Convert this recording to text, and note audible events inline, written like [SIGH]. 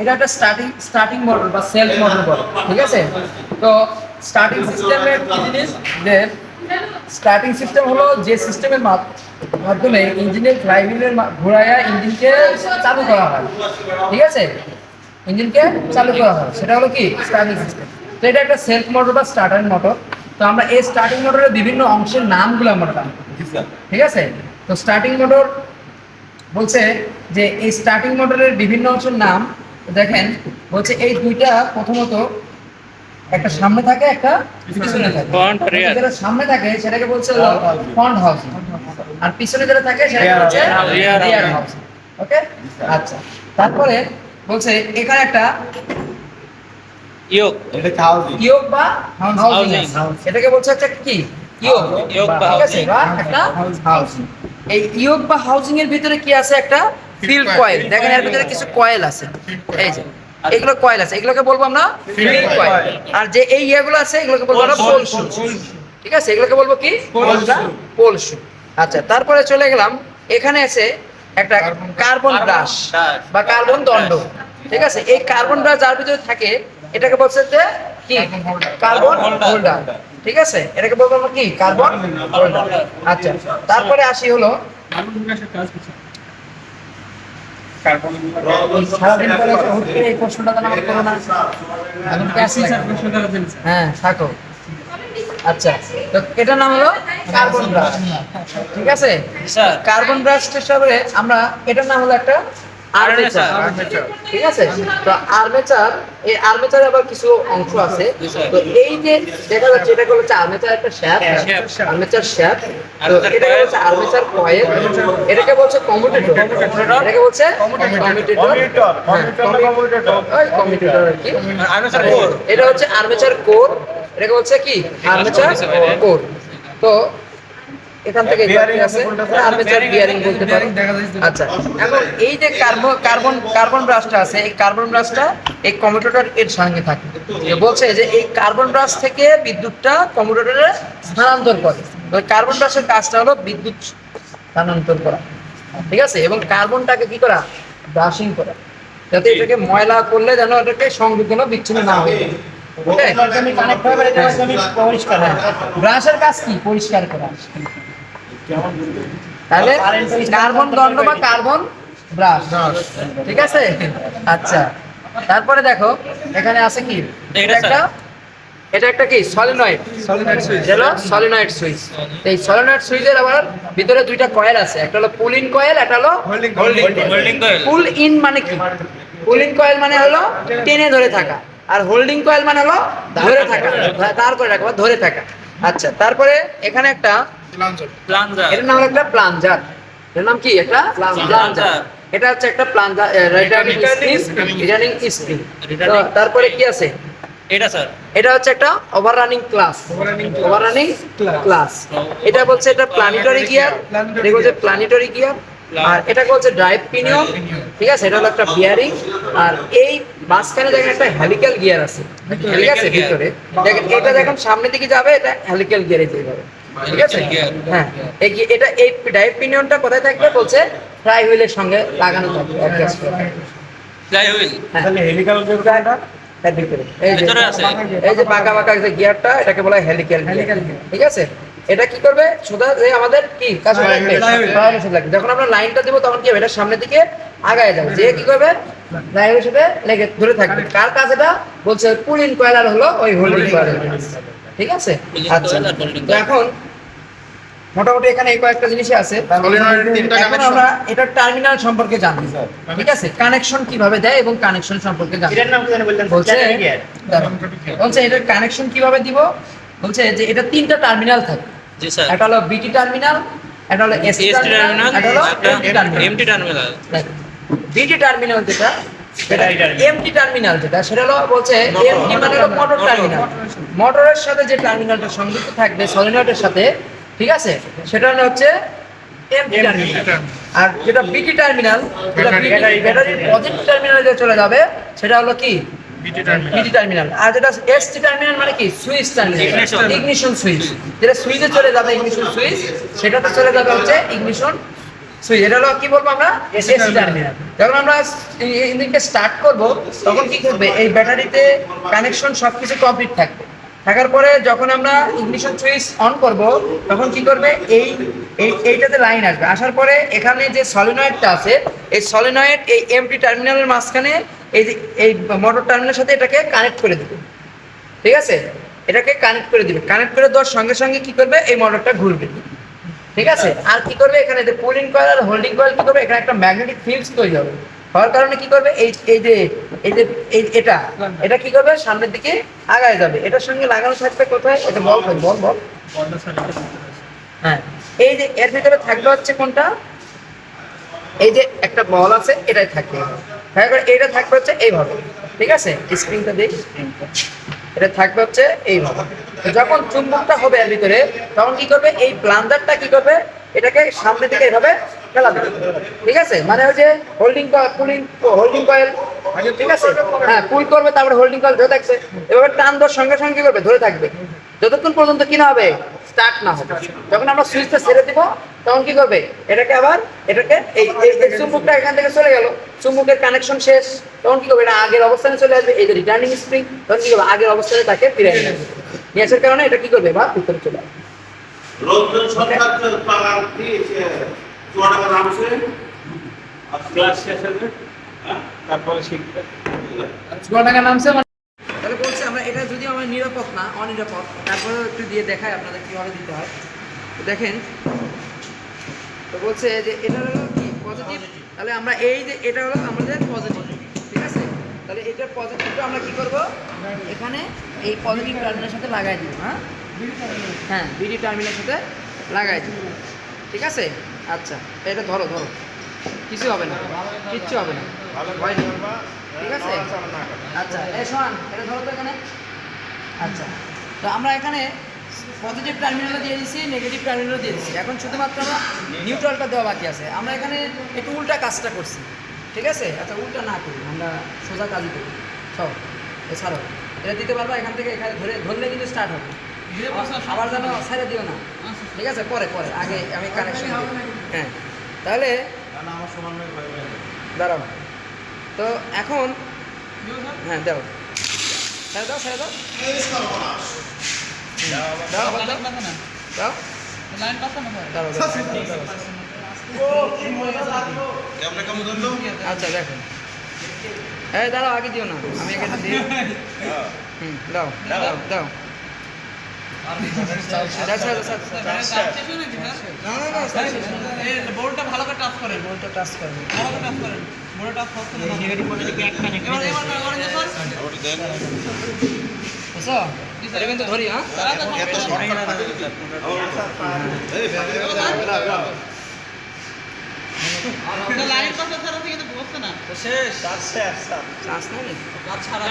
এটা একটা starting starting model বা সেলফ মডেল বলে ঠিক আছে? তো স্টার্টিং সিস্টেমের কি জিনিস যে স্টার্টিং সিস্টেম হলো যে সিস্টেমের মাধ্যমে ইঞ্জিনের ফ্লাইহুইলের ঘোরায়া ইঞ্জিনকে চালু করা হয় ঠিক আছে? ইঞ্জিনকে চালু করা হয় সেটা হলো কি? স্টার্টিং সিস্টেম তো এটা একটা সেলফ মোটর বা স্টার্টার মোটর তো আমরা এই স্টার্টিং মোটরের বিভিন্ন অংশের নামগুলো আমরা জানব ঠিক আছে? তো স্টার্টিং মোটর বলছে যে এই স্টার্টিং মোটরের বিভিন্ন অংশের নাম দেখেন বলছে এই দুইটা প্রথমত একটা সামনে থাকে একটা পিছনে থাকে। যেটা সামনে থাকে সেটাকে বলছে ফ্রন্ট হাউস আর পিছনে যেটা থাকে সেটাকে বলছে রিয়ার হাউস ওকে? আচ্ছা। তারপরে বলছে এখানে একটা ইয়োক এটা হাউজিং ইয়োগ বা হাউজিং এটাকে বলছে একটা কি? ইয়োগ ইয়োগ বা একটা হাউজিং এই ইয়োগ বা হাউজিং এর ভিতরে কি আছে একটা ফিল্ড কয়েল দেখেন এর ভিতরে কিছু কয়েল আছে। এই যে এগুলো কয়েল আছে। এগুলোকে বলব আমরা ফিল্ড কয়েল আর যে এই ইয়েগুলো আছে এগুলোকে বলব আমরা পোল শু ঠিক আছে? এগুলোকে বলব কি? পোল শু আচ্ছা তারপরে চলে গেলাম। এখানে আছে একটা কার্বন ব্রাশ বা কার্বন দণ্ড ঠিক আছে? এই কার্বন ব্রাশ যার ভিতরে থাকে এটাকে বলছে যে কি? কার্বন হোল্ডার ঠিক আছে? এটাকে বলব আমরা কি? কার্বন হোল্ডার আচ্ছা তারপরে আসি হলো সারাদিন পরে হুট এই প্রশ্নটা তো আমার করো না এখন হ্যাঁ থাকো আচ্ছা তো এটার নাম হলো কার্বন ব্রাশ। ঠিক আছে? কার্বন ব্রাশ হিসাবে আমরা এটার নাম হলো একটা আর্মেচার ঠিক আছে? তো আর্মেচার এই আর্মেচার আবার কিছু অংশ আছে। তো এই যে দেখা যাচ্ছে এটা হচ্ছে আর্মেচার একটা Shaft. আর্মেচার তো Armature এটাকে coil. আর্মেচার কয়েল এটাকে বলছে কমিউটেটর এটাকে বলছে কমিউটেটর কমিউটেটর কমিউটেটর ওই কমিউটেটর আর কি। আর্মেচার কোর এটা হচ্ছে আর্মেচার কোর এটাকে বলছে কি? আর্মেচার কোর তো এখান থেকে আছে আর্মেচার বিয়ারিং বলতে পারো। আচ্ছা এখন এই যে কার্বন কার্বন কার্বন ব্রাশটা আছে এই কার্বন ব্রাশটা এই কমিউটেটর এর সঙ্গে থাকে। বলছে যে এই কার্বন ব্রাশ থেকে বিদ্যুৎটা কমিউটেটরে স্থানান্তর করে। কার্বন ব্রাশের কাজটা হলো বিদ্যুৎ স্থানান্তর করা। ঠিক আছে? এবং কার্বনটাকে কি করা? ব্রাশিং করা। যাতে এটাকে ময়লা করলে যেন এটাকে সংযোজন বিচ্ছিন্ন না হয়ে যায়। হয়। ব্রাশের কাজ কি? পরিষ্কার করা। তাহলে কার্বন দণ্ড বা কার্বন ব্রাশ। ঠিক আছে? আচ্ছা। তারপরে দেখো এখানে আছে কি? এটা একটা এটা একটা কি? সলিনয়েড। Solenoid switch. হলো সলিনয়েড সুইচ। এই সলিনয়েড সুইচের আবার ভিতরে দুইটা কয়েল আছে। একটা হলো পুল ইন কয়েল একটা হলো holding holding coil. Pull in মানে কি? পুল ইন কয়েল মানে হলো টেনে ধরে থাকা। আর হোল্ডিং কয়েল মানে হলো ধরে থাকা। তার করে রাখা বা ধরে থাকা। আচ্ছা তারপরে এখানে একটা প্লাঞ্জার এটার নাম একটা প্লাঞ্জার এর নাম কি? একটা প্লাঞ্জার এটা হচ্ছে একটা plunger returning spring returning spring তারপরে কি আছে? এটা স্যার। এটা হচ্ছে একটা ওভাররানিং ক্লাস ওভাররানিং ক্লাস এটা বলছে এটা প্ল্যানেটরি গিয়ার এটা বলছে প্ল্যানেটরি গিয়ার আর এটা বলছে ড্রাইভ পিনিয়ন ঠিক আছে? এটা হলো একটা বিয়ারিং আর এই মাঝখানে দেখেন একটা হেলিক্যাল গিয়ার আছে। ঠিক আছে? ভিতরে। দেখেন এটা যখন সামনের দিকে যাবে এটা হেলিক্যাল গিয়ারে যেতে যাবে। ঠিক আছে? হ্যাঁ। এটা এই ড্রাইভ পিনিয়নটা কোথায় থাকবে? বলছে ফ্লাই হুইলের সঙ্গে লাগানো থাকবে adjust করা। থাকবে। হুইল তাহলে হেলিক্যাল গিয়ারটা এই যে ভিতরে আছে। যে বাঁকা বাঁকা যে গিয়ারটা এটাকে বলা হয় হেলিক্যাল ঠিক আছে? এটা কি করবে? সোজা যে আমাদের কি? কাছে লাগবে। যখন আমরা লাইনটা দেবো তখন কি হবে? এটা সামনের দিকে আগায় যাবে। যে কি করবে? সাথে লেগে ধরে থাকবে। কার কাজ এটা? বলছে পুলিন কয়েলার হলো ওই হোল্ডিং কয়েলার। ঠিক আছে? আচ্ছা। তো। এখন মোটামুটি এখানে কয়েকটা জিনিসই আছে। এখন আমরা এটার টার্মিনাল সম্পর্কে জানব। ঠিক আছে? কানেকশন কীভাবে দেয় এবং কানেকশন সম্পর্কে জানব। এটার নাম কি জানি বললেন? বলছে বলছে এটার কানেকশন কীভাবে দিব? বলছে যে এটা তিনটা টার্মিনাল থাকে। জি স্যার। একটা হলো বিটি টার্মিনাল একটা হলো এসটি এসটি টার্মিনাল একটা হলো এমটি টার্মিনাল বিটি টার্মিনাল যেটা। MT terminal. যেটা সেটা হলো বলছে এমটি মানে হলো মোটর টার্মিনাল মোটরের সাথে যে টার্মিনালটা সংযুক্ত থাকবে সলিনয়েডের সাথে ঠিক আছে? সেটা হলো হচ্ছে এমটি টার্মিনাল আর যেটা বিটি টার্মিনাল যেটা ব্যাটারি পজিটিভ টার্মিনালে যে চলে যাবে সেটা হলো কি? বিটি টার্মিনাল আর যেটা এসটি টার্মিনাল মানে কি? সুইচ টার্মিনাল ইগনিশন সুইচ যেটা সুইচে চলে যাবে ইগনিশন সুইচ সেটাতে চলে যাবে হচ্ছে ইগনিশন সুইচ এটা হলো কি বলব আমরা? এসি টার্মিনাল যখন আমরা ইঞ্জিনকে স্টার্ট করব তখন কি করবে? এই ব্যাটারিতে কানেকশন সবকিছু কমপ্লিট থাকবে। থাকার পরে যখন আমরা ইগনিশন সুইচ অন করব তখন কি করবে? এই এই এইটাতে লাইন আসবে। আসার পরে এখানে যে সলিনয়েডটা আছে এই সলিনয়েড এই এমটি টার্মিনালের মাঝখানে এই যে এই মোটর টার্মিনালের সাথে এটাকে কানেক্ট করে দেবে। ঠিক আছে? এটাকে কানেক্ট করে দিবে। কানেক্ট করে দেওয়ার সঙ্গে সঙ্গে কি করবে? এই মোটরটা ঘুরবে। ঠিক আছে? [LAUGHS] আর কি করবে এখানে? যে পুলিং কয়েল আর হোল্ডিং কয়েল কি করবে? এখানে একটা ম্যাগনেটিক ফিল্ডস তৈরি হবে। হওয়ার কারণে কি করবে? এই এই যে এই যে এই এটা এটা কি করবে? সামনের দিকে আগায় যাবে। এটার সঙ্গে লাগানো থাকবে কোথায়? এটা বল বল বল হ্যাঁ। এই যে এর ভিতরে থাকবে হচ্ছে কোনটা? এই যে একটা বল আছে এটাই থাকবে। তারপর এটা থাকবে হচ্ছে এইভাবে। ঠিক আছে? স্প্রিংটা দিই এটা থাকবে হচ্ছে এইভাবে। যখন চুম্বকটা হবে এর ভিতরে, তখন কি করবে? এই প্লান্ডারটা কি করবে? এটাকে সামনে দিকে এভাবে ফেলা দেবে ঠিক আছে? মানে ওই যে হোল্ডিং পুলিং হোল্ডিং কয়েল ঠিক আছে? হ্যাঁ পুল করবে, তারপরে হোল্ডিং কয়েল ধরে থাকছে। এভাবে টান দেওয়ার সঙ্গে সঙ্গে কি করবে? ধরে থাকবে। যতক্ষণ পর্যন্ত কি না হবে স্টার্ট না হবে। যখন আমরা সুইচটা ছেড়ে দিব, তখন কি করবে? এটাকে আবার, এটাকে এই এই এখান থেকে চলে গেল। চুম্বুকের কানেকশন শেষ। তখন কি করবে? এটা আগের অবস্থানে চলে আসবে। এই যে রিটার্নিং স্প্রিং তখন কি করবে? আগের অবস্থানে তাকে ফিরে আসবে। নিয়ে আসার কারণে এটা কি করবে? এবার ভিতরে চলে আসবে। লোকজন সরকার পাগার দিয়েছে। চুয়া নামছে ক্লাস শেষ হবে তারপরে শিখবে। ষোলো নামছে মানে তাহলে বলছে আমরা এটা যদি আমার নিরাপদ না অনিরাপদ তারপরেও একটু দিয়ে দেখাই আপনাদের কীভাবে দিতে হয়। তো দেখেন তো বলছে যে এটা হলো কি? পজিটিভ তাহলে আমরা এই যে এটা হলো আমাদের পজিটিভ তাহলে এটার পজিটিভটা আমরা কি করব? এখানে এই পজিটিভ টার্মিনালের সাথে লাগাই দিব হ্যাঁ? হ্যাঁ বিডি টার্মিনালের সাথে লাগাই দিব। ঠিক আছে? আচ্ছা এটা ধরো ধরো। কিছু হবে না, কিচ্ছু হবে না। ঠিক আছে? আচ্ছা এই শোন, এটা ধরো তো এখানে। আচ্ছা তো আমরা এখানে পজিটিভ টার্মিনালও দিয়ে দিচ্ছি নেগেটিভ টার্মিনালও দিয়ে দিচ্ছি এখন শুধুমাত্র আমরা নিউট্রালটা দেওয়া বাকি আছে। আমরা এখানে একটু উল্টা কাজটা করছি। ঠিক আছে? আচ্ছা উল্টা না করি আমরা সোজা কাজই করি। সব এছাড়াও এটা দিতে পারবা এখান থেকে এখানে ধরে ধরলে কিন্তু স্টার্ট হবে। আবার যেন ছেড়ে দিও না। ঠিক আছে? পরে পরে আগে আমি কানেকশন হ্যাঁ তাহলে দাঁড়াও। তো এখন হ্যাঁ দাও। ছেড়ে দাও ছেড়ে দাও। দাও আবার দাও। দাও দাঁড়াও, আচ্ছা দেখো এই দাঁড়াও আগে দিও না আমি এখানে দিই হুম দাও দাও দাও ভালো করে টাচ করেন বলটা টাচ করবে ভালো করে টাচ করেন বোর্ডে টাচ করতে নেগেটিভ পজিটিভ এক কানেক্ট এবার এবার করেন স্যার ওটা দেন বুঝছ এটা কিন্তু ধরি হ্যাঁ এত শর্ট এই লাইন পাশে ছাড়া কিন্তু বসছে না। শেষ। শেষ চান্স নাই নাকি? ছাড়া